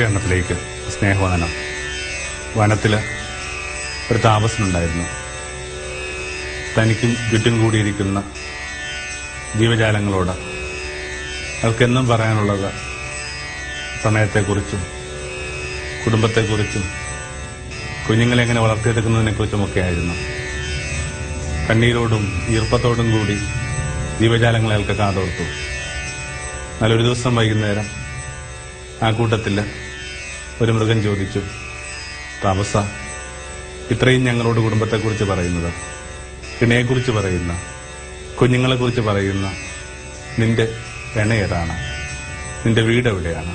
ഗുരുഎണ്ണത്തിലേക്ക് സ്നേഹവനം. വനത്തിൽ ഒരു താമസനുണ്ടായിരുന്നു തനിക്കും ചുറ്റും കൂടിയിരിക്കുന്ന ജീവജാലങ്ങളോട് അവൾക്കെന്നും പറയാനുള്ളത് സമയത്തെക്കുറിച്ചും കുടുംബത്തെക്കുറിച്ചും കുഞ്ഞുങ്ങളെ എങ്ങനെ വളർത്തിയെടുക്കുന്നതിനെക്കുറിച്ചുമൊക്കെ ആയിരുന്നു കണ്ണീരോടും ഈർപ്പത്തോടും കൂടി ജീവജാലങ്ങളെ അയാൾക്ക് കാതോർത്തു. നല്ലൊരു ദിവസം വൈകുന്നേരം ആ കൂട്ടത്തിൽ ഒരു മൃഗം ചോദിച്ചു താമസ ഇത്രയും ഞങ്ങളോട് കുടുംബത്തെക്കുറിച്ച് പറയുന്നത് കിണയെക്കുറിച്ച് പറയുന്ന കുഞ്ഞുങ്ങളെക്കുറിച്ച് പറയുന്ന നിന്റെ എണ ഏതാണ്? നിന്റെ വീട് എവിടെയാണ്?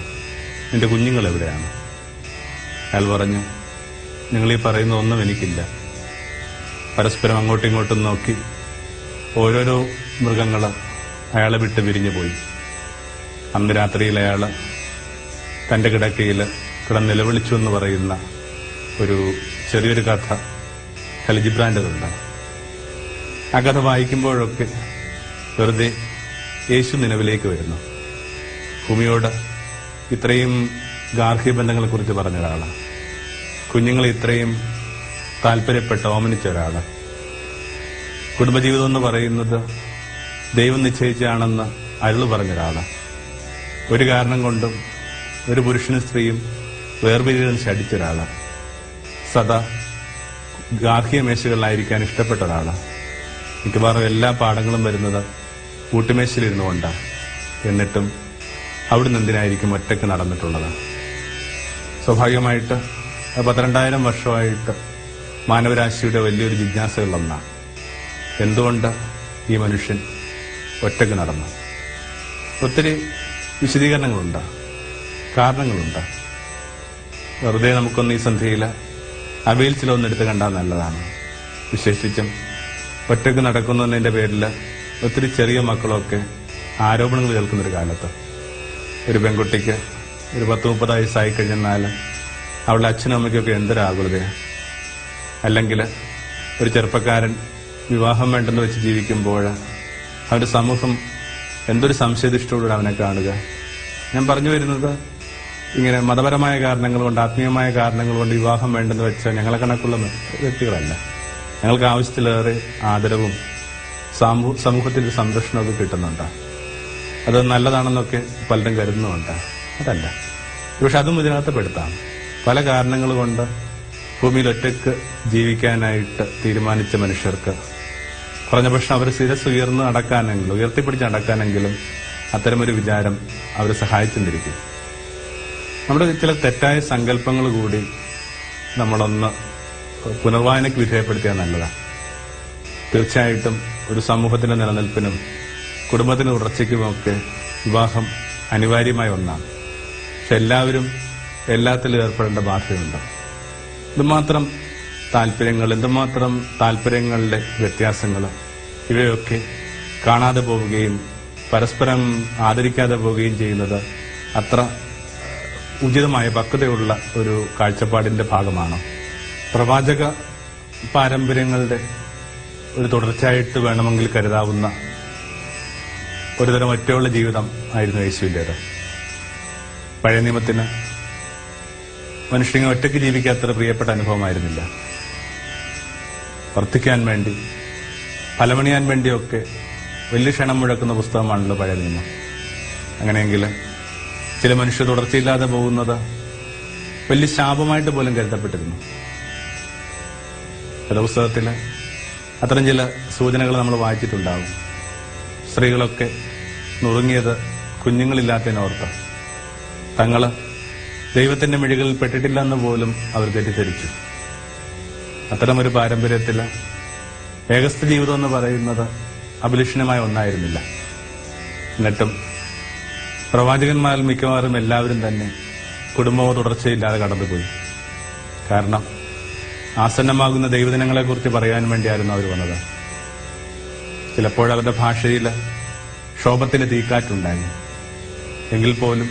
നിന്റെ കുഞ്ഞുങ്ങൾ എവിടെയാണ്? അയാൾ പറഞ്ഞു നിങ്ങളീ പറയുന്ന ഒന്നും എനിക്കില്ല. പരസ്പരം അങ്ങോട്ടും ഇങ്ങോട്ടും നോക്കി ഓരോരോ മൃഗങ്ങൾ അയാളെ വിട്ട് പിരിഞ്ഞു പോയി അന്ന് രാത്രിയിൽ അയാൾ തന്റെ കിടക്കയിൽ കിടന്ന് നിലവിളിച്ചു എന്ന് പറയുന്ന ഒരു ചെറിയൊരു കഥ ഖലിജിബ്രാന്റെതുണ്ട് ആ കഥ വായിക്കുമ്പോഴൊക്കെ വെറുതെ യേശു നിലവിലേക്ക് വരുന്നു. ഭൂമിയോട് ഇത്രയും ഗാർഹിക ബന്ധങ്ങളെക്കുറിച്ച് പറഞ്ഞ ഒരാളാണ്. കുഞ്ഞുങ്ങളെ ഇത്രയും താല്പര്യപ്പെട്ട ഓമനിച്ച ഒരാൾ കുടുംബജീവിതം എന്ന് പറയുന്നത് ദൈവം നിശ്ചയിച്ചാണെന്ന് അരുൾ പറഞ്ഞ ഒരാൾ ഒരു കാരണം കൊണ്ടും ഒരു പുരുഷനും സ്ത്രീയും വേർപിരിയാൻ ശടിച്ച ഒരാളാണ് സദാ ഗാർഹിക മേശകളിലായിരിക്കാൻ ഇഷ്ടപ്പെട്ട ഒരാളാണ് മിക്കവാറും എല്ലാ പാഠങ്ങളും വരുന്നത് കൂട്ടുമേശയിലിരുന്നു കൊണ്ടാണ് എന്നിട്ടും അവിടുന്ന് എന്തിനായിരിക്കും ഒറ്റയ്ക്ക് നടന്നിട്ടുള്ളത്? സ്വാഭാവികമായിട്ട് പന്ത്രണ്ടായിരം വർഷമായിട്ട് മാനവരാശിയുടെ വലിയൊരു ജിജ്ഞാസകളൊന്നാണ് എന്തുകൊണ്ട് ഈ മനുഷ്യൻ ഒറ്റയ്ക്ക് നടന്നു? ഒത്തിരി വിശദീകരണങ്ങളുണ്ട്. കാരണങ്ങളുണ്ട്. വെറുതെ നമുക്കൊന്ന് ഈ സന്ധ്യയിൽ അവയിൽ ചിലൊന്നെടുത്ത് കണ്ടാൽ നല്ലതാണ്. വിശേഷിച്ചും ഒറ്റയ്ക്ക് നടക്കുന്നതിന്റെ പേരിൽ ഒത്തിരി ചെറിയ മക്കളൊക്കെ ആരോപണങ്ങൾ കേൾക്കുന്നൊരു കാലത്ത്. ഒരു പെൺകുട്ടിക്ക് ഒരു പത്ത് മുപ്പത് വയസ്സായി കഴിഞ്ഞാൽ അവളുടെ അച്ഛനും അമ്മയ്ക്കൊക്കെ എന്തൊരാകുലതയാണ് അല്ലെങ്കിൽ ഒരു ചെറുപ്പക്കാരൻ വിവാഹം വേണ്ടെന്ന് വെച്ച് ജീവിക്കുമ്പോൾ അവന്റെ സമൂഹം എന്തൊരു സംശയദിഷ്ടോടുകൂടെ അവനെ കാണുക? ഞാൻ പറഞ്ഞു വരുന്നത് ഇങ്ങനെ മതപരമായ കാരണങ്ങൾ കൊണ്ട് ആത്മീയമായ കാരണങ്ങൾ കൊണ്ട് വിവാഹം വേണ്ടെന്ന് വെച്ചാൽ ഞങ്ങളെ കണക്കുള്ള വ്യക്തികളല്ല. ഞങ്ങൾക്ക് ആവശ്യത്തിലേറെ ആദരവും സമൂഹ സമൂഹത്തിന്റെ സംരക്ഷണമൊക്കെ കിട്ടുന്നുണ്ട്. അത് നല്ലതാണെന്നൊക്കെ പലരും കരുതുന്നുണ്ട് അതല്ല. പക്ഷെ അതും ഇതിനകത്ത് പെടുത്താം. പല കാരണങ്ങൾ കൊണ്ട് ഭൂമിയിൽ ഒറ്റയ്ക്ക് ജീവിക്കാനായിട്ട് തീരുമാനിച്ച മനുഷ്യർക്ക് കുറഞ്ഞ പക്ഷം അവർ ശിരസ് ഉയർന്ന് നടക്കാനെങ്കിലും ഉയർത്തിപ്പിടിച്ച് നടക്കാനെങ്കിലും അത്തരമൊരു വിചാരം അവരെ സഹായിച്ചെന്നിരിക്കും നമ്മുടെ ചില തെറ്റായ സങ്കല്പങ്ങൾ കൂടി നമ്മളൊന്ന് പുനർവായനയ്ക്ക് വിധേയപ്പെടുത്തിയാൽ നല്ലതാണ് തീർച്ചയായിട്ടും ഒരു സമൂഹത്തിന്റെ നിലനിൽപ്പിനും കുടുംബത്തിന്റെ തുടർച്ചയ്ക്കുമൊക്കെ വിവാഹം അനിവാര്യമായ ഒന്നാണ്. പക്ഷെ എല്ലാവരും എല്ലാത്തിലും ഏർപ്പെടേണ്ട ബാധ്യതയുണ്ട്. എന്തുമാത്രം താല്പര്യങ്ങൾ എന്തുമാത്രം താല്പര്യങ്ങളുടെ വ്യത്യാസങ്ങൾ ഇവയൊക്കെ കാണാതെ പോവുകയും പരസ്പരം ആദരിക്കാതെ പോവുകയും ചെയ്യുന്നത് അത്ര ഉചിതമായ പക്വതയുള്ള ഒരു കാഴ്ചപ്പാടിന്റെ ഭാഗമാണ്? പ്രവാചക പാരമ്പര്യങ്ങളുടെ ഒരു തുടർച്ചയായിട്ട് വേണമെങ്കിൽ കരുതാവുന്ന ഒരുതരം ഒറ്റയുള്ള ജീവിതം ആയിരുന്നു യേശുവിന്റെത്. പഴയ നിയമത്തിന് മനുഷ്യനെ ഒറ്റയ്ക്ക് ജീവിക്കാത്തൊരു പ്രിയപ്പെട്ട അനുഭവമായിരുന്നില്ല. വർദ്ധിക്കാൻ വേണ്ടി ഫലമണിയാൻ വേണ്ടിയൊക്കെ വലിയ ക്ഷണം മുഴക്കുന്ന പുസ്തകമാണല്ലോ പഴയ നിയമം. അങ്ങനെയെങ്കിൽ ചില മനുഷ്യർ തുടർച്ചയില്ലാതെ പോകുന്നത് വലിയ ശാപമായിട്ട് പോലും കരുതപ്പെട്ടിരുന്നു. പുസ്തകത്തിൽ അത്തരം ചില സൂചനകൾ നമ്മൾ വായിച്ചിട്ടുണ്ടാകും സ്ത്രീകളൊക്കെ നുറുങ്ങിയത് കുഞ്ഞുങ്ങളില്ലാത്തതിനോർത്ത് തങ്ങൾ ദൈവത്തിന്റെ മിഴികളിൽ പെട്ടിട്ടില്ലെന്ന് പോലും അവർ തെറ്റിദ്ധരിച്ചു. ഒരു പാരമ്പര്യത്തിൽ ഏകസ്ഥ ജീവിതം എന്ന് പറയുന്നത് അഭിലഷണമായ ഒന്നായിരുന്നില്ല. എന്നിട്ടും പ്രവാചകന്മാരിൽ മിക്കവാറും എല്ലാവരും തന്നെ കുടുംബമോ തുടർച്ചയില്ലാതെ കടന്നുപോയി. കാരണം ആസന്നമാകുന്ന ദൈവദിനങ്ങളെക്കുറിച്ച് പറയാൻ വേണ്ടിയായിരുന്നു അവർ വന്നത്. ചിലപ്പോൾ അവരുടെ ഭാഷയിൽ ക്ഷോഭത്തിന് തീക്കാറ്റുണ്ടായി. എങ്കിൽ പോലും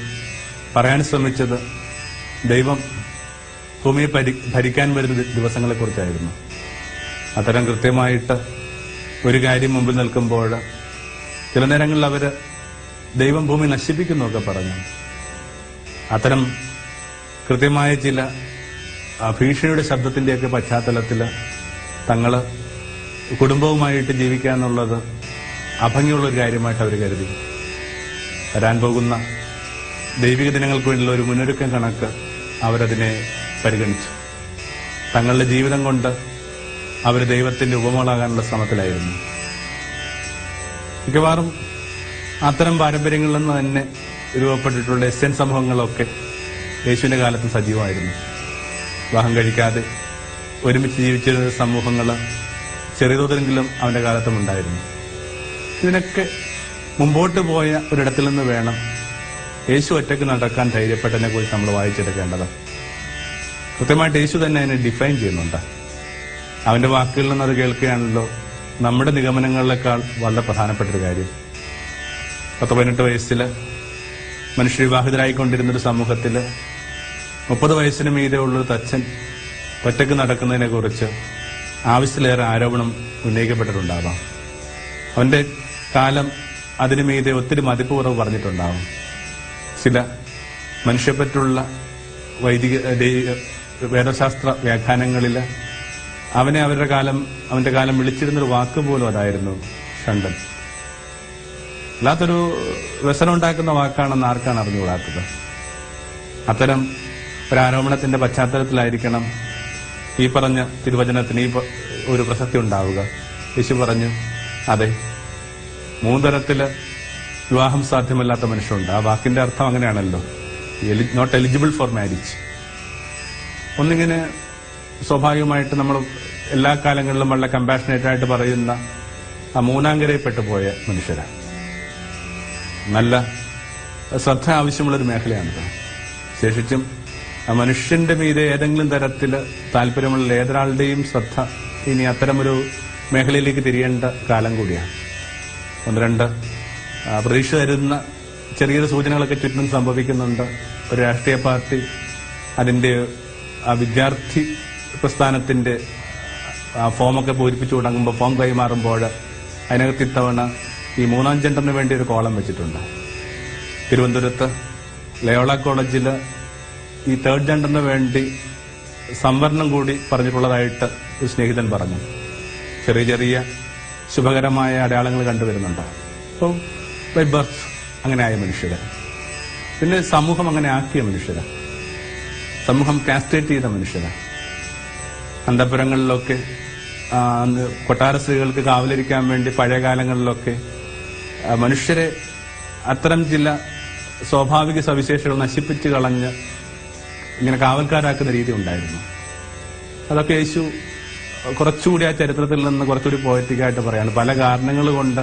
പറയാൻ ശ്രമിച്ചത് ദൈവം ഭൂമിയെ ഭരി- ഭരിക്കാൻ വരുന്ന ദിവസങ്ങളെക്കുറിച്ചായിരുന്നു. അത്തരം കൃത്യമായിട്ട് ഒരു കാര്യം മുമ്പിൽ നിൽക്കുമ്പോൾ ചില നേരങ്ങളിൽ അവർ ദൈവം ഭൂമി നശിപ്പിക്കുന്നൊക്കെ പറഞ്ഞു. അത്തരം കൃത്യമായ ചില ഭീഷണിയുടെ ശബ്ദത്തിന്റെയൊക്കെ പശ്ചാത്തലത്തിൽ തങ്ങൾ കുടുംബവുമായിട്ട് ജീവിക്കുക എന്നുള്ളത് അഭംഗിയുള്ള ഒരു കാര്യമായിട്ട് അവർ കരുതി. വരാൻ പോകുന്ന ദൈവിക ദിനങ്ങൾക്ക് വേണ്ടിയുള്ള ഒരു മുന്നൊരുക്കം കണക്ക് അവരതിനെ പരിഗണിച്ചു. തങ്ങളുടെ ജീവിതം കൊണ്ട് അവർ ദൈവത്തിന്റെ ഉപമകളാകാനുള്ള ശ്രമത്തിലായിരുന്നു. മിക്കവാറും അത്തരം പാരമ്പര്യങ്ങളിൽ നിന്ന് തന്നെ രൂപപ്പെട്ടിട്ടുള്ള എസ്യൻ സമൂഹങ്ങളൊക്കെ യേശുവിന്റെ കാലത്ത് സജീവമായിരുന്നു. വിവാഹം കഴിക്കാതെ ഒരുമിച്ച് ജീവിച്ചിരുന്ന സമൂഹങ്ങൾ ചെറിയതോതിലെങ്കിലും അവന്റെ കാലത്തും ഉണ്ടായിരുന്നു. ഇതിനൊക്കെ മുമ്പോട്ട് പോയ ഒരിടത്തിൽ നിന്ന് വേണം യേശു ഒറ്റയ്ക്ക് നടക്കാൻ ധൈര്യപ്പെട്ടതിനെ കുറിച്ച് നമ്മൾ വായിച്ചെടുക്കേണ്ടത്. കൃത്യമായിട്ട് യേശു തന്നെ അതിനെ ഡിഫൈൻ ചെയ്യുന്നുണ്ട്. അവന്റെ വാക്കുകളിൽ നിന്ന് അത് കേൾക്കുകയാണല്ലോ നമ്മുടെ നിഗമനങ്ങളിലേക്കാൾ വളരെ പ്രധാനപ്പെട്ട ഒരു കാര്യം. പത്ത് പതിനെട്ട് വയസ്സിൽ മനുഷ്യവിവാഹിതരായിക്കൊണ്ടിരുന്ന ഒരു സമൂഹത്തിൽ മുപ്പത് വയസ്സിന് മീതെ ഉള്ളൊരു തച്ചൻ ഒറ്റയ്ക്ക് നടക്കുന്നതിനെ കുറിച്ച് ആവശ്യത്തിലേറെ ആരോപണം ഉന്നയിക്കപ്പെട്ടിട്ടുണ്ടാവാം. അവന്റെ കാലം അതിനു മീതെ ഒത്തിരി മതിപ്പ് കുറവ് പറഞ്ഞിട്ടുണ്ടാവും. ചില മനുഷ്യപ്പറ്റുള്ള വൈദിക വേദശാസ്ത്ര വ്യാഖ്യാനങ്ങളിൽ അവനെ അവരുടെ കാലം അവന്റെ കാലം വിളിച്ചിരുന്നൊരു വാക്ക് പോലും അതായിരുന്നു ഷണ്ടൻ. അല്ലാത്തൊരു വ്യസനം ഉണ്ടാക്കുന്ന വാക്കാണെന്ന് ആർക്കാണ് അറിഞ്ഞുകൂടാത്തത്? അത്തരം ഒരു ആരോപണത്തിന്റെ പശ്ചാത്തലത്തിലായിരിക്കണം ഈ പറഞ്ഞ തിരുവചനത്തിന് ഈ ഒരു പ്രസക്തി ഉണ്ടാവുക. യേശു പറഞ്ഞു അതെ മൂന്നരത്തിൽ വിവാഹം സാധ്യമല്ലാത്ത മനുഷ്യരുണ്ട്. ആ വാക്കിന്റെ അർത്ഥം അങ്ങനെയാണല്ലോ. നോട്ട് എലിജിബിൾ ഫോർ മാരേജ് ഒന്നിങ്ങനെ സ്വാഭാവികമായിട്ട് നമ്മൾ എല്ലാ കാലങ്ങളിലും വളരെ കമ്പാഷനേറ്റ് ആയിട്ട് പറയുന്ന ആ മൂന്നാങ്കരയിൽപ്പെട്ടു പോയ മനുഷ്യരാണ്. നല്ല ശ്രദ്ധ ആവശ്യമുള്ള ഒരു മേഖലയാണിത് ശേഷിച്ചും മനുഷ്യന്റെ മീതെ ഏതെങ്കിലും തരത്തിൽ താല്പര്യമുള്ള ഏതൊരാളുടെയും ശ്രദ്ധ ഇനി അത്തരമൊരു മേഖലയിലേക്ക് തിരിയേണ്ട കാലം കൂടിയാണ്. ഒന്ന് രണ്ട് പ്രതീക്ഷ തരുന്ന ചെറിയ സൂചനകളൊക്കെ ചുറ്റും സംഭവിക്കുന്നുണ്ട്. ഒരു രാഷ്ട്രീയ പാർട്ടി അതിന്റെ ആ വിദ്യാർത്ഥി പ്രസ്ഥാനത്തിന്റെ ആ ഫോമൊക്കെ പൂരിപ്പിച്ചു തുടങ്ങുമ്പോൾ ഫോം കൈമാറുമ്പോൾ അതിനകത്ത് ഇത്തവണ ഈ മൂന്നാം ജെൻഡറിന് വേണ്ടി ഒരു കോളം വെച്ചിട്ടുണ്ട്. തിരുവനന്തപുരത്ത് ലയോള കോളേജിൽ ഈ തേർഡ് ജെൻഡറിന് വേണ്ടി സംവരണം കൂടി പറഞ്ഞിട്ടുള്ളതായിട്ട് ഒരു സ്നേഹിതൻ പറഞ്ഞു. ചെറിയ ചെറിയ ശുഭകരമായ അടയാളങ്ങൾ കണ്ടുവരുന്നുണ്ട്. അപ്പോൾ ബൈ ബർത്ത് അങ്ങനെ ആയ മനുഷ്യര്. പിന്നെ സമൂഹം അങ്ങനെ ആക്കിയ മനുഷ്യര്. സമൂഹം കാസ്ട്രേറ്റ് ചെയ്ത മനുഷ്യര്. അന്തപുരങ്ങളിലൊക്കെ കൊട്ടാര സ്ത്രീകൾക്ക് കാവലിരിക്കാൻ വേണ്ടി പഴയ കാലങ്ങളിലൊക്കെ മനുഷ്യരെ അത്തരം ചില സ്വാഭാവിക സവിശേഷതകൾ നശിപ്പിച്ച് കളഞ്ഞ് ഇങ്ങനെ കാവൽക്കാരാക്കുന്ന രീതി ഉണ്ടായിരുന്നു. അതൊക്കെ യേശു കുറച്ചുകൂടി ആ ചരിത്രത്തിൽ നിന്ന് കുറച്ചുകൂടി പോയറ്റിക്കായിട്ട് പറയാണ്. പല കാരണങ്ങൾ കൊണ്ട്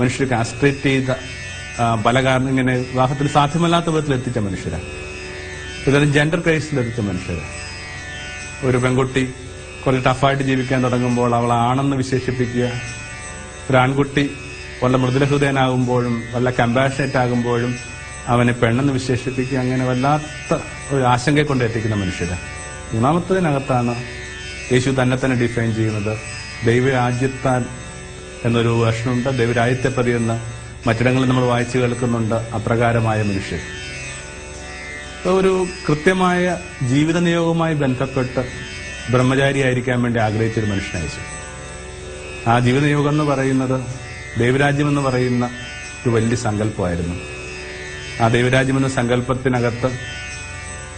മനുഷ്യർ കാസ്ട്രേറ്റ് ചെയ്ത പല കാരണം ഇങ്ങനെ വിവാഹത്തിൽ സാധ്യമല്ലാത്ത വിധത്തിൽ എത്തിച്ച മനുഷ്യരാണ് ഇതൊരു ജെൻഡർ ക്രൈസിൽ എത്തിച്ച ഒരു പെൺകുട്ടി കുറച്ച് ടഫായിട്ട് ജീവിക്കാൻ തുടങ്ങുമ്പോൾ അവൾ ആണെന്ന് വിശേഷിപ്പിക്കുക. ഒരു ആൺകുട്ടി വളരെ മൃദുലഹൃദയനാകുമ്പോഴും വല്ല കമ്പാഷനേറ്റ് ആകുമ്പോഴും അവനെ പെണ്ണെന്ന് വിശേഷിപ്പിക്കുക അങ്ങനെ വല്ലാത്ത ഒരു ആശങ്കയെ കൊണ്ട് എത്തിക്കുന്ന മനുഷ്യര്. മൂന്നാമത്തതിനകത്താണ് യേശു തന്നെ തന്നെ ഡിഫൈൻ ചെയ്യുന്നത്. ദൈവരാജ്യത്താൻ എന്നൊരു വേർഷനുണ്ട് ദൈവരാജ്യത്തെ പ്രതി എന്ന് മറ്റിടങ്ങളിൽ നമ്മൾ വായിച്ചു കേൾക്കുന്നുണ്ട് അപ്രകാരമായ മനുഷ്യർ ഒരു കൃത്യമായ ജീവിത നിയോഗവുമായി ബന്ധപ്പെട്ട് ബ്രഹ്മചാരിയായിരിക്കാൻ വേണ്ടി ആഗ്രഹിച്ചൊരു മനുഷ്യനയച്ചു ആ ജീവിത നിയോഗം എന്ന് പറയുന്നത് ദൈവരാജ്യം എന്ന് പറയുന്ന ഒരു വലിയ സങ്കല്പമായിരുന്നു. ആ ദൈവരാജ്യം എന്ന സങ്കല്പത്തിനകത്ത്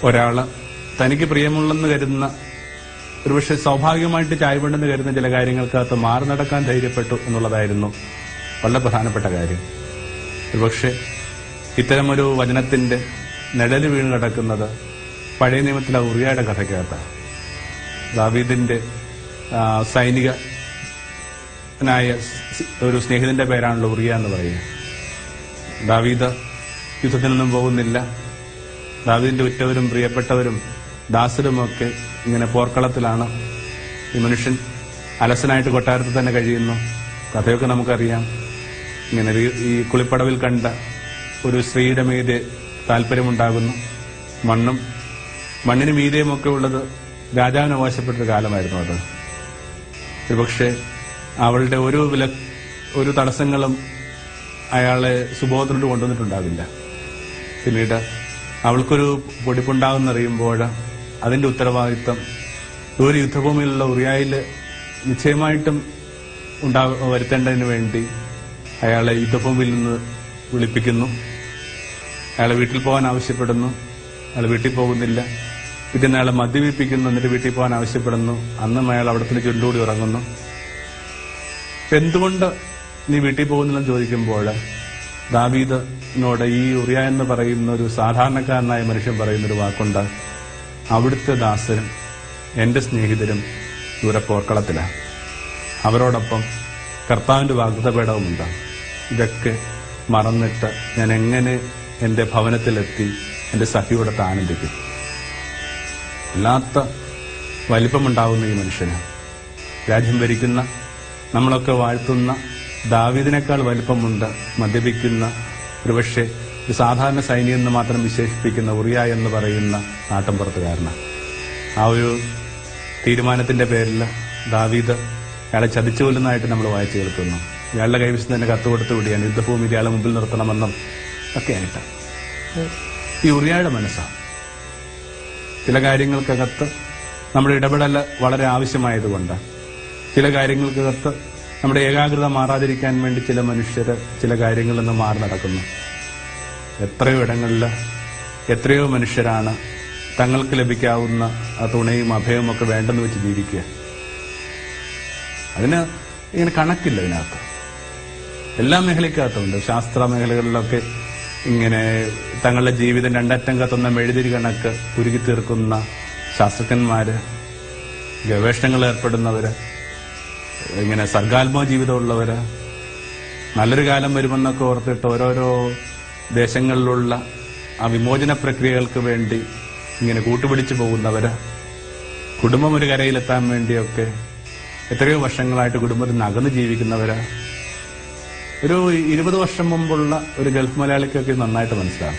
ഒരാൾ തനിക്ക് പ്രിയമുള്ളെന്ന് കരുതുന്ന ഒരുപക്ഷെ സ്വാഭാവികമായിട്ട് ചായപെട്ടെന്ന് കരുതുന്ന ചില കാര്യങ്ങൾക്കകത്ത് മാറി നടക്കാൻ ധൈര്യപ്പെട്ടു എന്നുള്ളതായിരുന്നു വളരെ പ്രധാനപ്പെട്ട കാര്യം. ഒരുപക്ഷെ ഇത്തരമൊരു വചനത്തിന്റെ നിഴൽ വീണ് കിടക്കുന്നത് പഴയ നിയമത്തിലെ ഉറിയയുടെ കഥയ്ക്കകത്താണ്. ദാവീദിന്റെ സൈനിക നായ ഒരു സ്നേഹിതന്റെ പേരാണല്ലോ ഉറിയ എന്ന് പറയുക. ദാവീദ് യുദ്ധത്തിനൊന്നും പോകുന്നില്ല. ദാവീദിന്റെ ഉറ്റവരും പ്രിയപ്പെട്ടവരും ദാസരുമൊക്കെ ഇങ്ങനെ പോർക്കളത്തിലാണ്. ഈ മനുഷ്യൻ അലസനായിട്ട് കൊട്ടാരത്തിൽ തന്നെ കഴിയുന്നു. കഥയൊക്കെ നമുക്കറിയാം. ഇങ്ങനെ ഈ- ഈ കുളിപ്പടവിൽ കണ്ട ഒരു സ്ത്രീയുടെ മീതെ താല്പര്യമുണ്ടാകുന്നു. മണ്ണും മണ്ണിന് മീതെയുമൊക്കെ ഉള്ളത് രാജാവിന് അവകാശപ്പെട്ടൊരു കാലമായിരുന്നു അത്. ഒരുപക്ഷെ അവളുടെ ഒരു വില ഒരു തടസ്സങ്ങളും അയാളെ സുബോധനോട് കൊണ്ടുവന്നിട്ടുണ്ടാവില്ല. പിന്നീട് അവൾക്കൊരു പൊടിപ്പുണ്ടാകുന്നറിയുമ്പോൾ അതിന്റെ ഉത്തരവാദിത്തം ഒരു യുദ്ധഭൂമിയിലുള്ള ഉറിയായിൽ നിശ്ചയമായിട്ടും ഉണ്ടാ വരുത്തേണ്ടതിന് വേണ്ടി അയാളെ യുദ്ധഭൂമിയിൽ നിന്ന് വിളിപ്പിക്കുന്നു. അയാളെ വീട്ടിൽ പോകാൻ ആവശ്യപ്പെടുന്നു. അയാൾ വീട്ടിൽ പോകുന്നില്ല. പിറ്റേന്ന് അയാളെ മദ്യപിപ്പിക്കുന്നു. എന്നിട്ട് വീട്ടിൽ പോകാൻ ആവശ്യപ്പെടുന്നു. അന്നും അയാൾ അവിടത്തിന് ചുണ്ടുകൂടി ഉറങ്ങുന്നു. എന്തുകൊണ്ട് നീ വീട്ടിൽ പോകുന്നില്ലെന്ന് ചോദിക്കുമ്പോൾ ദാവീദിനോട് ഈ ഉറിയ എന്ന് പറയുന്ന ഒരു സാധാരണക്കാരനായ മനുഷ്യൻ പറയുന്ന ഒരു വാക്കുണ്ട്. അവിടുത്തെ ദാസരും എന്റെ സ്നേഹിതരും ദൂരെ പോർക്കളത്തിലാണ് അവരോടൊപ്പം കർത്താവിന്റെ വാഗ്ദപീഠവുമുണ്ട് ഇതൊക്കെ മറന്നിട്ട് ഞാൻ എങ്ങനെ എന്റെ ഭവനത്തിലെത്തി എന്റെ സഖിയോടൊത്ത് ആനന്ദിക്കും വല്ലാത്ത വലിപ്പമുണ്ടാവുന്ന ഈ മനുഷ്യന്. രാജ്യം ഭരിക്കുന്ന നമ്മളൊക്കെ വാഴ്ത്തുന്ന ദാവീദിനേക്കാൾ വലിപ്പമുണ്ട് മദ്യപിക്കുന്ന ഒരുപക്ഷെ ഒരു സാധാരണ സൈന്യം എന്ന് മാത്രം വിശേഷിപ്പിക്കുന്ന ഉറിയ എന്ന് പറയുന്ന നാട്ടിൻപുറത്തുകാരനാണ് ആ ഒരു തീരുമാനത്തിന്റെ പേരിൽ ദാവീദ് അയാളെ ചതിച്ചു കൊല്ലുന്നതായിട്ട് നമ്മൾ വായിച്ചു കേൾക്കുന്നു. ഇയാളുടെ കൈവശം തന്നെ കത്ത് കൊടുത്തു വിടിയാണ് യുദ്ധഭൂമി ഇയാളെ മുമ്പിൽ നിർത്തണമെന്നും ഒക്കെ ആയിട്ട്. ഈ ഉറിയയുടെ മനസ്സാണ് ചില കാര്യങ്ങൾക്കകത്ത് നമ്മുടെ ഇടപെടൽ വളരെ ആവശ്യമായതുകൊണ്ട്. ചില കാര്യങ്ങൾക്കകത്ത് നമ്മുടെ ഏകാഗ്രത മാറാതിരിക്കാൻ വേണ്ടി ചില മനുഷ്യർ ചില കാര്യങ്ങളിൽ നിന്ന് മാറി നടക്കുന്നു. എത്രയോ ഇടങ്ങളിൽ എത്രയോ മനുഷ്യരാണ് തങ്ങൾക്ക് ലഭിക്കാവുന്ന ആ തുണയും അഭയവും ഒക്കെ വേണ്ടെന്ന് വെച്ച് ജീവിക്കുക. അതിന് ഇങ്ങനെ കണക്കില്ല ഇതിനകത്ത്. എല്ലാ മേഖലയ്ക്കകത്തുണ്ട്. ശാസ്ത്ര മേഖലകളിലൊക്കെ ഇങ്ങനെ തങ്ങളുടെ ജീവിതം രണ്ടറ്റം കത്തുന്ന മെഴുതിരി കണക്ക് ഉരുകി തീർക്കുന്ന ശാസ്ത്രജ്ഞന്മാര് ഗവേഷണങ്ങൾ ഏർപ്പെടുന്നവര് ഇങ്ങനെ സർഗാത്മക ജീവിതമുള്ളവര് നല്ലൊരു കാലം വരുമെന്നൊക്കെ ഓർത്തിട്ട് ഓരോരോ ദേശങ്ങളിലുള്ള ആ വിമോചന പ്രക്രിയകൾക്ക് വേണ്ടി ഇങ്ങനെ കൂട്ടുപിടിച്ചു പോകുന്നവര് കുടുംബം ഒരു കരയിലെത്താൻ വേണ്ടിയൊക്കെ എത്രയോ വർഷങ്ങളായിട്ട് കുടുംബത്തിൽ നിന്ന് അകന്ന് ജീവിക്കുന്നവര്. ഒരു ഇരുപത് വർഷം മുമ്പുള്ള ഒരു ഗൾഫ് മലയാളിക്കൊക്കെ നന്നായിട്ട് മനസ്സിലാവും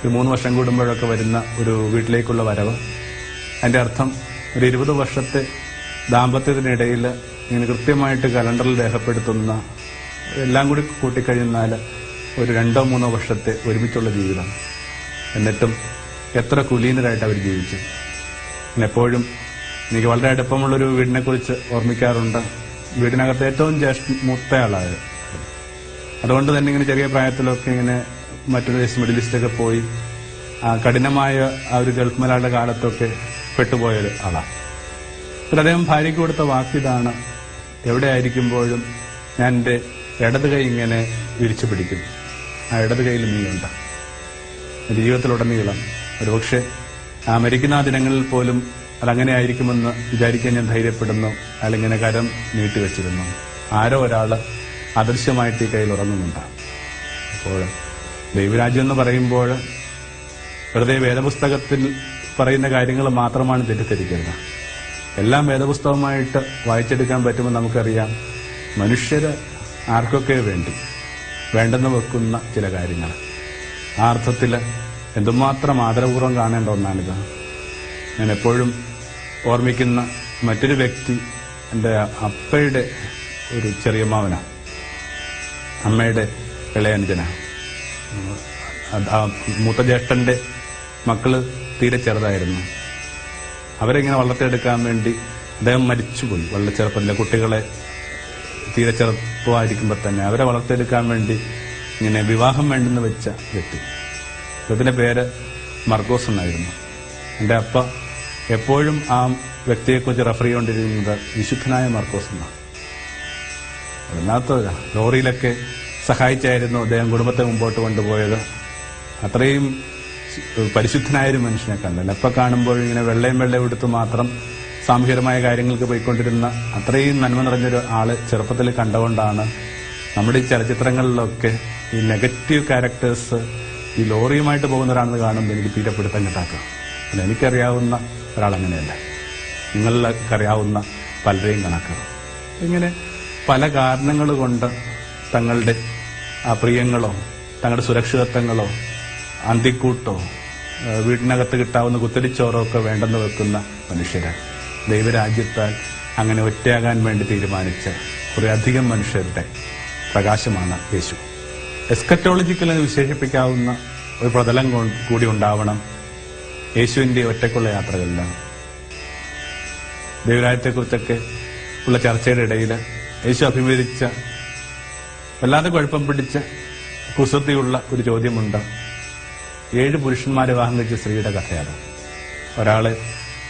ഒരു മൂന്ന് വർഷം കൂടുമ്പോഴൊക്കെ വരുന്ന ഒരു വീട്ടിലേക്കുള്ള വരവ്. അതിന്റെ അർത്ഥം ഒരു ഇരുപത് വർഷത്തെ ദാമ്പത്യത്തിനിടയിൽ ഇങ്ങനെ കൃത്യമായിട്ട് കലണ്ടറിൽ രേഖപ്പെടുത്തുന്ന എല്ലാം കൂടി കൂട്ടിക്കഴിഞ്ഞാൽ ഒരു രണ്ടോ മൂന്നോ വർഷത്തെ ഒരുമിച്ചുള്ള ജീവിതം. എന്നിട്ടും എത്ര കുലീനരായിട്ട് അവർ ജീവിച്ചു. എപ്പോഴും എനിക്ക് വളരെ അടുപ്പമുള്ളൊരു വീടിനെ കുറിച്ച് ഓർമ്മിക്കാറുണ്ട്. വീടിനകത്ത് ഏറ്റവും ജ്യേഷ്ഠ മൂത്തയാളായ അതുകൊണ്ട് തന്നെ ഇങ്ങനെ ചെറിയ പ്രായത്തിലൊക്കെ ഇങ്ങനെ മറ്റൊരു ദേശം മിഡിൽ ഈസ്റ്റൊക്കെ പോയി കഠിനമായ ആ ഒരു ഗൾഫ് മലയാളിയുടെ കാലത്തൊക്കെ പെട്ടുപോയ ഒരു ആളാണ്. അദ്ദേഹം ഭാര്യയ്ക്ക് കൊടുത്ത വാക്കിതാണ്. എവിടെ ആയിരിക്കുമ്പോഴും ഞാൻ എന്റെ ഇടത് കൈ ഇങ്ങനെ വിരിച്ചു പിടിക്കും. ആ ഇടത് കൈയിൽ നീയുണ്ട് ജീവിതത്തിലുടനീളം ഒരുപക്ഷെ ആ മരിക്കുന്ന ആ ദിനങ്ങളിൽ പോലും അതങ്ങനെ ആയിരിക്കുമെന്ന് വിചാരിക്കാൻ ഞാൻ ധൈര്യപ്പെടുന്നു. അയാളിങ്ങനെ കരം നീട്ടിവെച്ചിരുന്നു ആരോ ഒരാൾ അദൃശ്യമായിട്ട് ഈ കയ്യിൽ ഉറങ്ങുന്നുണ്ട്. അപ്പോൾ ദൈവരാജ്യം എന്ന് പറയുമ്പോൾ വെറുതെ വേദപുസ്തകത്തിൽ പറയുന്ന കാര്യങ്ങൾ മാത്രമാണ് തെറ്റിദ്ധരിക്കരുത്. എല്ലാം വേദപുസ്തകമായിട്ട് വായിച്ചെടുക്കാൻ പറ്റുമെന്ന് നമുക്കറിയാം മനുഷ്യര് ആർക്കൊക്കെ വേണ്ടി വേണ്ടെന്ന് വെക്കുന്ന ചില കാര്യങ്ങൾ. ആ അർത്ഥത്തിൽ എന്തുമാത്രം ആദരപൂർവം കാണേണ്ട ഒന്നാണിത്. ഞാൻ എപ്പോഴും ഓർമ്മിക്കുന്ന മറ്റൊരു വ്യക്തി എന്റെ അപ്പയുടെ ഒരു ചെറിയ മാവനാണ് അമ്മയുടെ ഇളയനുജന മൂത്ത ജ്യേഷ്ഠന്റെ മക്കൾ തീരെ ചെറുതായിരുന്നു. അവരെ ഇങ്ങനെ വളർത്തിയെടുക്കാൻ വേണ്ടി അദ്ദേഹം മരിച്ചുപോയി. വളരെ ചെറുപ്പത്തിലെ കുട്ടികളെ തീരെ ചെറുപ്പമായിരിക്കുമ്പോൾ തന്നെ അവരെ വളർത്തിയെടുക്കാൻ വേണ്ടി ഇങ്ങനെ വിവാഹം വേണ്ടെന്ന് വെച്ച വ്യക്തി. അദ്ദേഹത്തിന്റെ പേര് മർഗോസ് എന്നായിരുന്നു. എന്റെ അപ്പ എപ്പോഴും ആ വ്യക്തിയെക്കുറിച്ച് റെഫർ ചെയ്തുകൊണ്ടിരുന്നത് വിശുദ്ധനായ മർക്കോസ് എന്നാണ്. അതിനകത്ത് ലോറിയിലൊക്കെ സഹായിച്ചായിരുന്നു അദ്ദേഹം കുടുംബത്തെ മുമ്പോട്ട് കൊണ്ടുപോയത്. അത്രയും പരിശുദ്ധനായ ഒരു മനുഷ്യനെ കണ്ടല്ലോ. അപ്പൊ കാണുമ്പോൾ ഇങ്ങനെ വെള്ളയും വെള്ളയും എടുത്ത് മാത്രം സാമൂഹികമായ കാര്യങ്ങൾക്ക് പോയിക്കൊണ്ടിരുന്ന അത്രയും നന്മ നിറഞ്ഞൊരു ആൾ ചെറുപ്പത്തിൽ കണ്ടുകൊണ്ടാണ് നമ്മുടെ ഈ ചലച്ചിത്രങ്ങളിലൊക്കെ ഈ നെഗറ്റീവ് ക്യാരക്ടേഴ്സ് ഈ ലോറിയുമായിട്ട് പോകുന്ന ഒരാളെന്ന് കാണുമ്പോൾ എനിക്ക് തീരെ പിടുത്തം കിട്ടാക്കുക അല്ല എനിക്കറിയാവുന്ന ഒരാളങ്ങനെയല്ല. നിങ്ങളിലൊക്കെ അറിയാവുന്ന പലരെയും കണക്കുക ഇങ്ങനെ പല കാരണങ്ങൾ കൊണ്ട് തങ്ങളുടെ പ്രിയങ്ങളോ തങ്ങളുടെ സുരക്ഷിതത്വങ്ങളോ അന്തിക്കൂട്ടോ വീടിനകത്ത് കിട്ടാവുന്ന കുത്തരിച്ചോറോ ഒക്കെ വേണ്ടെന്ന് വെക്കുന്ന മനുഷ്യരെ. ദൈവരാജ്യത്താൽ അങ്ങനെ ഒറ്റയാകാൻ വേണ്ടി തീരുമാനിച്ച കുറെ അധികം മനുഷ്യരുടെ പ്രകാശമാണ് യേശു. എസ്കറ്റോളജിക്കൽ എന്ന് വിശേഷിപ്പിക്കാവുന്ന ഒരു പ്രതലം കൂടി ഉണ്ടാവണം യേശുവിന്റെ ഒറ്റക്കുള്ള യാത്രകളില്ല ദൈവരാജ്യത്തെക്കുറിച്ചൊക്കെ ഉള്ള ചർച്ചയുടെ ഇടയിൽ യേശു അഭിമുഖീകരിച്ച വല്ലാതെ കുഴപ്പം പിടിച്ച കുസൃതിയുള്ള ഒരു ചോദ്യമുണ്ട്. ഏഴ് പുരുഷന്മാരെ വിവാഹം കഴിച്ച സ്ത്രീയുടെ കഥയാണ്. ഒരാളെ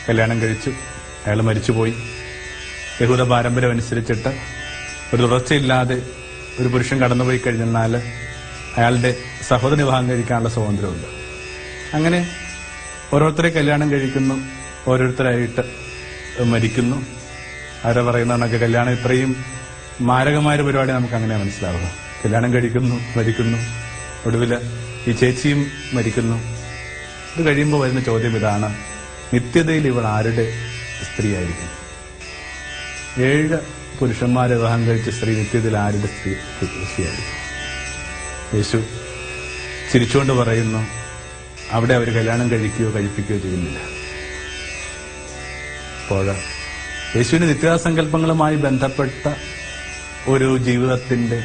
കല്യാണം കഴിച്ചു അയാൾ മരിച്ചുപോയി. യഹൂദ പാരമ്പര്യം അനുസരിച്ചിട്ട് ഒരു തുടർച്ചയില്ലാതെ ഒരു പുരുഷൻ കടന്നുപോയി കഴിഞ്ഞാൽ അയാളുടെ സഹോദരി വിവാഹം കഴിക്കാനുള്ള സ്വാതന്ത്ര്യമുണ്ട്. അങ്ങനെ ഓരോരുത്തരെ കല്യാണം കഴിക്കുന്നു ഓരോരുത്തരായിട്ട് മരിക്കുന്നു. അവരെ പറയുന്ന കണക്ക് കല്യാണം ഇത്രയും മാരകമായ പരിപാടി നമുക്ക് അങ്ങനെ മനസ്സിലാവുക. കല്യാണം കഴിക്കുന്നു മരിക്കുന്നു. ഒടുവിൽ ഈ ചേച്ചിയും മരിക്കുന്നു. ഇത് കഴിയുമ്പോൾ വരുന്ന ചോദ്യം ഇതാണ്. നിത്യതയിൽ ഇവൾ ആരുടെ സ്ത്രീയായിരിക്കും? ഏഴ് പുരുഷന്മാരെ വിവാഹം കഴിച്ച സ്ത്രീ നിത്യതയിൽ ആരുടെ സ്ത്രീ സ്ത്രീയായിരിക്കും? യേശു ചിരിച്ചുകൊണ്ട് പറയുന്നു അവിടെ അവർ കല്യാണം കഴിക്കുകയോ കഴിപ്പിക്കുകയോ ചെയ്യുന്നില്ല. അപ്പോൾ യേശുവിന്റെ നിത്യസങ്കല്പങ്ങളുമായി ബന്ധപ്പെട്ട ഒരു ജീവിതത്തിന്റെ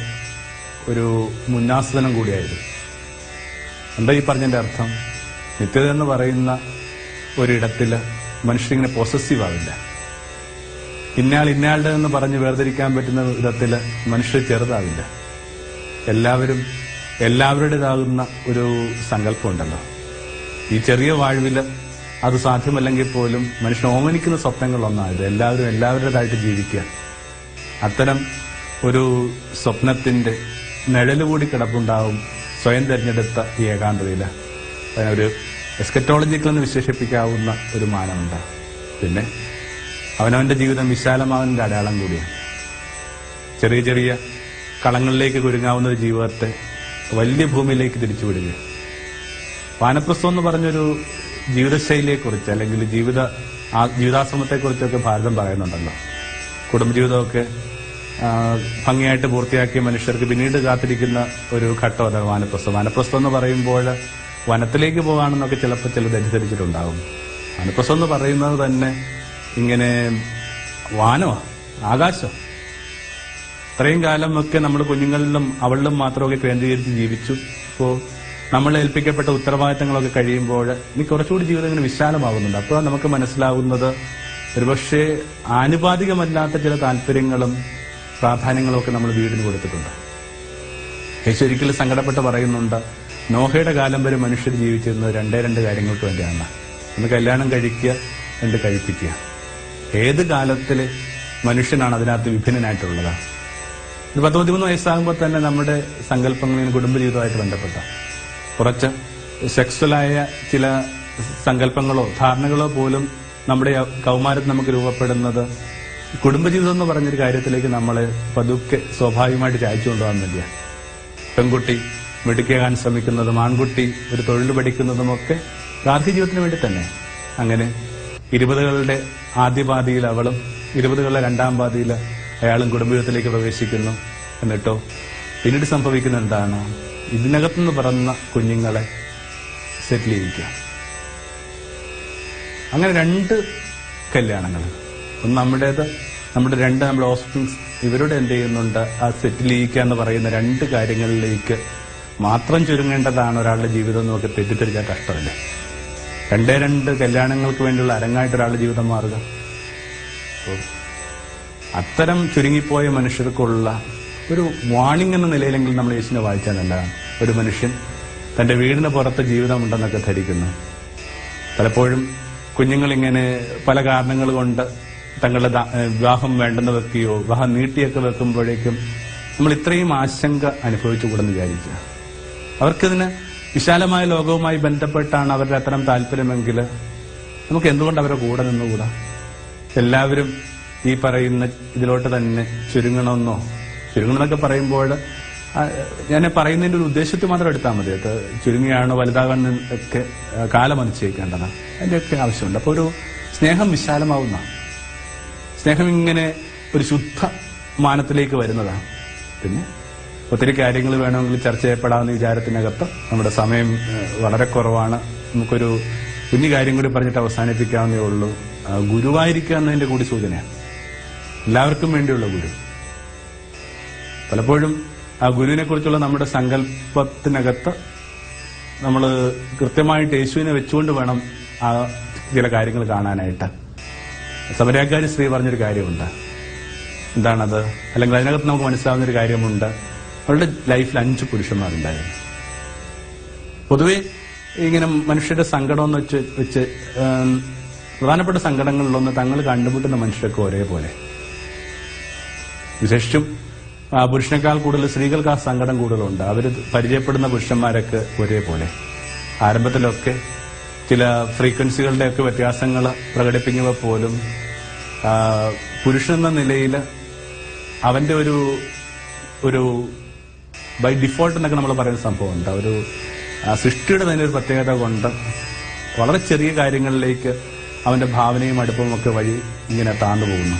ഒരു മുന്നാസനം കൂടിയായിരുന്നു. എന്താ ഈ പറഞ്ഞതിന്റെ അർത്ഥം? നിത്യത എന്ന് പറയുന്ന ഒരിടത്തിൽ മനുഷ്യരിങ്ങനെ പോസസീവ് ആവില്ല. ഇന്നയാൾ ഇന്നയാളുടെ എന്ന് പറഞ്ഞ് വേർതിരിക്കാൻ പറ്റുന്ന വിധത്തിൽ മനുഷ്യർ ചെറുതാവില്ല. എല്ലാവരും എല്ലാവരുടേതാകുന്ന ഒരു സങ്കല്പമുണ്ടല്ലോ. ഈ ചെറിയ വാഴവിൽ അത് സാധ്യമല്ലെങ്കിൽ പോലും മനുഷ്യൻ ഓമനിക്കുന്ന സ്വപ്നങ്ങളൊന്നായത് എല്ലാവരും എല്ലാവരുടേതായിട്ട് ജീവിക്കുക. അത്തരം ഒരു സ്വപ്നത്തിന്റെ നിഴലുകൂടി കിടപ്പുണ്ടാവും സ്വയം തിരഞ്ഞെടുത്ത ഈ ഏകാന്തതയിൽ അതിനൊരു എസ്കറ്റോളജിക്കൽ എന്ന് വിശേഷിപ്പിക്കാവുന്ന ഒരു മാനമുണ്ട്. പിന്നെ അവനവന്റെ ജീവിതം വിശാലമാവന്റെ അടയാളം കൂടിയാണ്. ചെറിയ ചെറിയ കളങ്ങളിലേക്ക് കുരുങ്ങാവുന്ന ഒരു ജീവിതത്തെ വലിയ ഭൂമിയിലേക്ക് തിരിച്ചുവിടുക. വാനപ്രസ്ഥം എന്ന് പറഞ്ഞൊരു ജീവിതശൈലിയെക്കുറിച്ച് അല്ലെങ്കിൽ ജീവിത ജീവിതാശ്രമത്തെക്കുറിച്ചൊക്കെ ഭാരതം പറയുന്നുണ്ടല്ലോ. കുടുംബജീവിതമൊക്കെ ഭംഗിയായിട്ട് പൂർത്തിയാക്കിയ മനുഷ്യർക്ക് പിന്നീട് കാത്തിരിക്കുന്ന ഒരു ഘട്ടമല്ല വാനപ്രസ്ഥം. വാനപ്രസ്ഥം എന്ന് പറയുമ്പോൾ വനത്തിലേക്ക് പോകാണെന്നൊക്കെ ചിലപ്പോൾ ചില തെറ്റിദ്ധരിച്ചിട്ടുണ്ടാകും വാനപ്രസ്ഥം എന്ന് പറയുന്നത് തന്നെ ഇങ്ങനെ വാനോ ആകാശം. ഇത്രയും കാലം ഒക്കെ നമ്മൾ കുഞ്ഞുങ്ങളിലും അവളിലും മാത്രമൊക്കെ കേന്ദ്രീകരിച്ച് ജീവിച്ചു. ഇപ്പോൾ നമ്മൾ ഏൽപ്പിക്കപ്പെട്ട ഉത്തരവാദിത്തങ്ങളൊക്കെ കഴിയുമ്പോൾ ഇനി കുറച്ചുകൂടി ജീവിതം ഇങ്ങനെ വിശാലമാകുന്നുണ്ട്. അപ്പോൾ നമുക്ക് മനസ്സിലാവുന്നത് ഒരുപക്ഷെ ആനുപാതികമല്ലാത്ത ചില താല്പര്യങ്ങളും പ്രാധാന്യങ്ങളും ഒക്കെ നമ്മൾ വീടിന് കൊടുത്തിട്ടുണ്ട്. യേശു ഒരിക്കലും സങ്കടപ്പെട്ട് പറയുന്നുണ്ട് നോഹയുടെ കാലം വരെ മനുഷ്യർ ജീവിച്ചിരുന്നത് രണ്ടേ രണ്ട് കാര്യങ്ങൾക്ക് വേണ്ടിയാണ്. ഒന്ന് കല്യാണം കഴിക്കുക രണ്ട് കഴിപ്പിക്കുക. ഏത് കാലത്തിൽ മനുഷ്യനാണ് അതിനകത്ത് വിഭിന്നനായിട്ടുള്ളത്? ഒരു പത്ത് പതിമൂന്ന് വയസ്സാകുമ്പോൾ തന്നെ നമ്മുടെ സങ്കല്പങ്ങളും കുടുംബജീവിതമായിട്ട് ബന്ധപ്പെട്ട കുറച്ച് സെക്സ്വലായ ചില സങ്കല്പങ്ങളോ ധാരണകളോ പോലും നമ്മുടെ കൗമാരത്തിൽ നമുക്ക് രൂപപ്പെടുന്നത് കുടുംബജീവിതം എന്ന് പറഞ്ഞൊരു കാര്യത്തിലേക്ക് നമ്മൾ പതുക്കെ സ്വാഭാവികമായിട്ട് ചായച്ചു കൊണ്ടുപോകാൻ വേണ്ടിയാണ് പെൺകുട്ടി മെടുക്കാൻ ശ്രമിക്കുന്നതും ആൺകുട്ടി ഒരു തൊഴിൽ പഠിക്കുന്നതും ഒക്കെ ഗാർഹിക ജീവിതത്തിന് വേണ്ടി തന്നെ. അങ്ങനെ ഇരുപതുകളുടെ ആദ്യപാതിയിൽ അവളും ഇരുപതുകളുടെ രണ്ടാം പാതിയിൽ അയാളും കുടുംബജീവിതത്തിലേക്ക് പ്രവേശിക്കുന്നു. എന്നിട്ടോ പിന്നീട് സംഭവിക്കുന്ന എന്താണ്? ഇതിനകത്തുനിന്ന് പറഞ്ഞ കുഞ്ഞുങ്ങളെ സെറ്റിൽ ചെയ്യിക്കുക. അങ്ങനെ രണ്ട് കല്യാണങ്ങൾ. ഒന്ന് നമ്മുടേത് നമ്മുടെ രണ്ട് നമ്മുടെ ഓസ്പ്രിങ്സ് ഇവരോട് എന്ത് ചെയ്യുന്നുണ്ട്? ആ സെറ്റിൽ എന്ന് പറയുന്ന രണ്ട് കാര്യങ്ങളിലേക്ക് മാത്രം ചുരുങ്ങേണ്ടതാണ് ഒരാളുടെ ജീവിതം എന്നൊക്കെ തെറ്റിദ്ധരിക്കാൻ കഷ്ടമല്ലേ രണ്ടേ രണ്ട് കല്യാണങ്ങൾക്ക് വേണ്ടിയുള്ള അരങ്ങായിട്ട് ഒരാളുടെ ജീവിതം മാറുക. അത്തരം ചുരുങ്ങിപ്പോയ മനുഷ്യർക്കുള്ള ഒരു വാണിംഗ് എന്ന നിലയിലെങ്കിലും നമ്മൾ യേശുവിനെ വായിച്ചാൽ നല്ലതാണ്. ഒരു മനുഷ്യൻ തന്റെ വീടിന് പുറത്ത് ജീവിതമുണ്ടെന്നൊക്കെ ധരിക്കുന്നു. പലപ്പോഴും കുഞ്ഞുങ്ങൾ ഇങ്ങനെ പല കാരണങ്ങൾ കൊണ്ട് തങ്ങളുടെ വിവാഹം വേണ്ടെന്ന് വെക്കുകയോ വിവാഹം നീട്ടിയൊക്കെ വെക്കുമ്പോഴേക്കും നമ്മൾ ഇത്രയും ആശങ്ക അനുഭവിച്ചു കൂടെന്ന് വിചാരിക്കുക അവർക്കിതിന് വിശാലമായ ലോകവുമായി ബന്ധപ്പെട്ടാണ് അവരുടെ അത്തരം താല്പര്യമെങ്കിൽ നമുക്ക് എന്തുകൊണ്ട് അവരെ കൂടെ നിന്നുകൂടാ? എല്ലാവരും ഈ പറയുന്ന ഇതിലോട്ട് തന്നെ ചുരുങ്ങണമെന്നോ? ചുരുങ്ങണമെന്നൊക്കെ പറയുമ്പോൾ ഞാൻ പറയുന്നതിന്റെ ഒരു ഉദ്ദേശത്തിൽ മാത്രം എടുത്താൽ മതി. അത് ചുരുങ്ങിയാണ് വലുതാകാൻ ഒക്കെ കാലം നിശ്ചയിക്കേണ്ടത് അതിന്റെയൊക്കെ ആവശ്യമുണ്ട്. അപ്പോൾ ഒരു സ്നേഹം വിശാലമാവുന്ന സ്നേഹം ഇങ്ങനെ ഒരു ശുദ്ധ മാനത്തിലേക്ക് വരുന്നതാണ്. പിന്നെ ഒത്തിരി കാര്യങ്ങൾ വേണമെങ്കിൽ ചർച്ച ചെയ്യപ്പെടാവുന്ന വിചാരത്തിനകത്ത് നമ്മുടെ സമയം വളരെ കുറവാണ്. നമുക്കൊരു കുഞ്ഞു കാര്യം കൂടി പറഞ്ഞിട്ട് അവസാനിപ്പിക്കാവുന്നേ ഉള്ളൂ. ഗുരുവായിരിക്കുക എന്നതിന്റെ കൂടി സൂചനയാണ്. എല്ലാവർക്കും വേണ്ടിയുള്ള ഗുരു. പലപ്പോഴും ആ ഗുരുവിനെ കുറിച്ചുള്ള നമ്മുടെ സങ്കല്പത്തിനകത്ത് നമ്മൾ കൃത്യമായിട്ട് യേശുവിനെ വെച്ചുകൊണ്ട് വേണം ആ ചില കാര്യങ്ങൾ കാണാനായിട്ട്. സമരക്കാരി സ്ത്രീ പറഞ്ഞൊരു കാര്യമുണ്ട്. എന്താണത്? അല്ലെങ്കിൽ അതിനകത്ത് നമുക്ക് മനസ്സിലാവുന്ന ഒരു കാര്യമുണ്ട്. അവളുടെ ലൈഫിൽ അഞ്ച് പുരുഷന്മാരുണ്ടായിരുന്നു. പൊതുവെ ഇങ്ങനെ മനുഷ്യരുടെ സങ്കടം എന്ന് വെച്ച് വെച്ച് പ്രധാനപ്പെട്ട സങ്കടങ്ങളിലൊന്ന് തങ്ങൾ കണ്ടുമുട്ടുന്ന മനുഷ്യരൊക്കെ ഒരേപോലെ. വിശേഷിച്ചും പുരുഷനേക്കാൾ കൂടുതൽ സ്ത്രീകൾക്ക് ആ സങ്കടം കൂടുതലുണ്ട്. അവർ പരിചയപ്പെടുന്ന പുരുഷന്മാരൊക്കെ ഒരേപോലെ. ആരംഭത്തിലൊക്കെ ചില ഫ്രീക്വൻസികളുടെയൊക്കെ വ്യത്യാസങ്ങൾ പ്രകടിപ്പിക്കുമ്പോൾ പോലും എന്ന നിലയിൽ അവന്റെ ഒരു ഒരു ബൈ ഡിഫോൾട്ട് എന്നൊക്കെ നമ്മൾ പറയുന്ന സംഭവമുണ്ട്. ഒരു സൃഷ്ടിയുടെ തന്നെ ഒരു പ്രത്യേകത കൊണ്ട് വളരെ ചെറിയ കാര്യങ്ങളിലേക്ക് അവന്റെ ഭാവനയും അടുപ്പവും ഒക്കെ വഴി ഇങ്ങനെ താന്നു പോകുന്നു.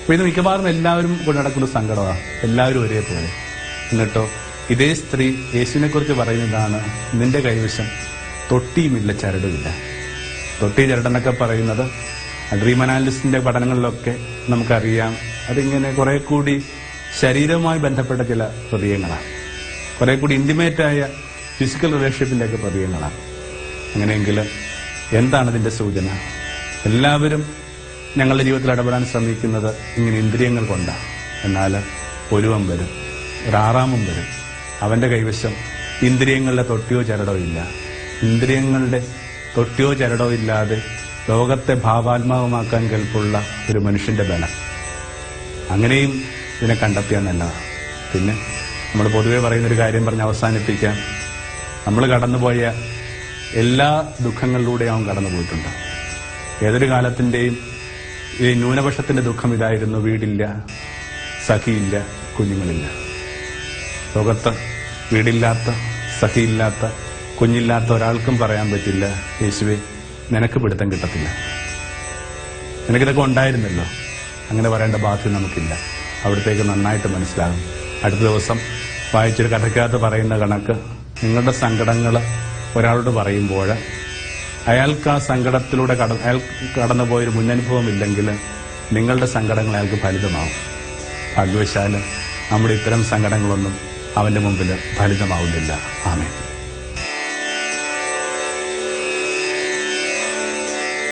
അപ്പൊ ഇത് മിക്കവാറും എല്ലാവരും കൊണ്ട് നടക്കുന്ന സങ്കടമാണ് എല്ലാവരും ഒരേപോലെ. എന്നിട്ടോ ഇതേ സ്ത്രീ യേശുവിനെ കുറിച്ച് പറയുന്നതാണ് നിന്റെ കൈവശം. തൊട്ടിയുമില്ല ചരടുമില്ല. തൊട്ടി ചരടെന്നൊക്കെ പറയുന്നത് ഡ്രീം അനാലിസ്റ്റിന്റെ പഠനങ്ങളിലൊക്കെ നമുക്കറിയാം. അതിങ്ങനെ കുറെ കൂടി ശരീരവുമായി ബന്ധപ്പെട്ട ചില പ്രതീകങ്ങളാണ് കുറെ കൂടി ഇന്റിമേറ്റായ ഫിസിക്കൽ റിലേഷൻഷിപ്പിന്റെ ഒക്കെ പ്രതീകങ്ങളാണ് അങ്ങനെയെങ്കിൽ എന്താണ് ഇതിന്റെ സൂചന? എല്ലാവരും ഞങ്ങളുടെ ജീവിതത്തിൽ ഇടപെടാൻ ശ്രമിക്കുന്നത് ഇങ്ങനെ ഇന്ദ്രിയങ്ങൾ കൊണ്ടാണ്. എന്നാൽ ഒരുവൻ വരും ഒരാറാമം വരും അവന്റെ കൈവശം ഇന്ദ്രിയങ്ങളുടെ തൊട്ടിയോ ചരടോ ഇല്ല. ഇന്ദ്രിയങ്ങളുടെ തൊട്ടിയോ ചരടോ ഇല്ലാതെ ലോകത്തെ ഭാവാത്മാവമാക്കാൻ കെൽപ്പുള്ള ഒരു മനുഷ്യന്റെ ബലം. അങ്ങനെയും ഇതിനെ കണ്ടെത്തിയാൽ നല്ലതാണ്. പിന്നെ നമ്മൾ പൊതുവെ പറയുന്നൊരു കാര്യം പറഞ്ഞ് അവസാനിപ്പിക്കാം. നമ്മൾ കടന്നുപോയ എല്ലാ ദുഃഖങ്ങളിലൂടെയും അവൻ കടന്നു പോയിട്ടുണ്ട്. ഏതൊരു കാലത്തിന്റെയും ഈ ന്യൂനപക്ഷത്തിന്റെ ദുഃഖം ഇതായിരുന്നു. വീടില്ല സഖിയില്ല കുഞ്ഞുങ്ങളില്ല. ലോകത്ത് വീടില്ലാത്ത സഖിയില്ലാത്ത കുഞ്ഞില്ലാത്ത ഒരാൾക്കും പറയാൻ പറ്റില്ല യേശുവെ നിനക്ക് പിടുത്തം കിട്ടത്തില്ല. നിനക്കിതൊക്കെ ഉണ്ടായിരുന്നല്ലോ. അങ്ങനെ പറയേണ്ട ബാധ്യത നമുക്കില്ല. അവിടത്തേക്ക് നന്നായിട്ട് മനസ്സിലാകും. അടുത്ത ദിവസം വായിച്ചൊരു കഥയ്ക്കകത്ത് പറയുന്ന കണക്ക് നിങ്ങളുടെ സങ്കടങ്ങൾ ഒരാളോട് പറയുമ്പോൾ അയാൾക്ക് ആ സങ്കടത്തിലൂടെ കട അയാൾ കടന്നുപോയൊരു മുന്നനുഭവം ഇല്ലെങ്കിൽ നിങ്ങളുടെ സങ്കടങ്ങൾ അയാൾക്ക് ഫലിതമാവും. ഭാഗ്യവശാൽ നമ്മുടെ ഇത്തരം സങ്കടങ്ങളൊന്നും അവന്റെ മുമ്പിൽ ഫലിതമാവുന്നില്ല. ആമേ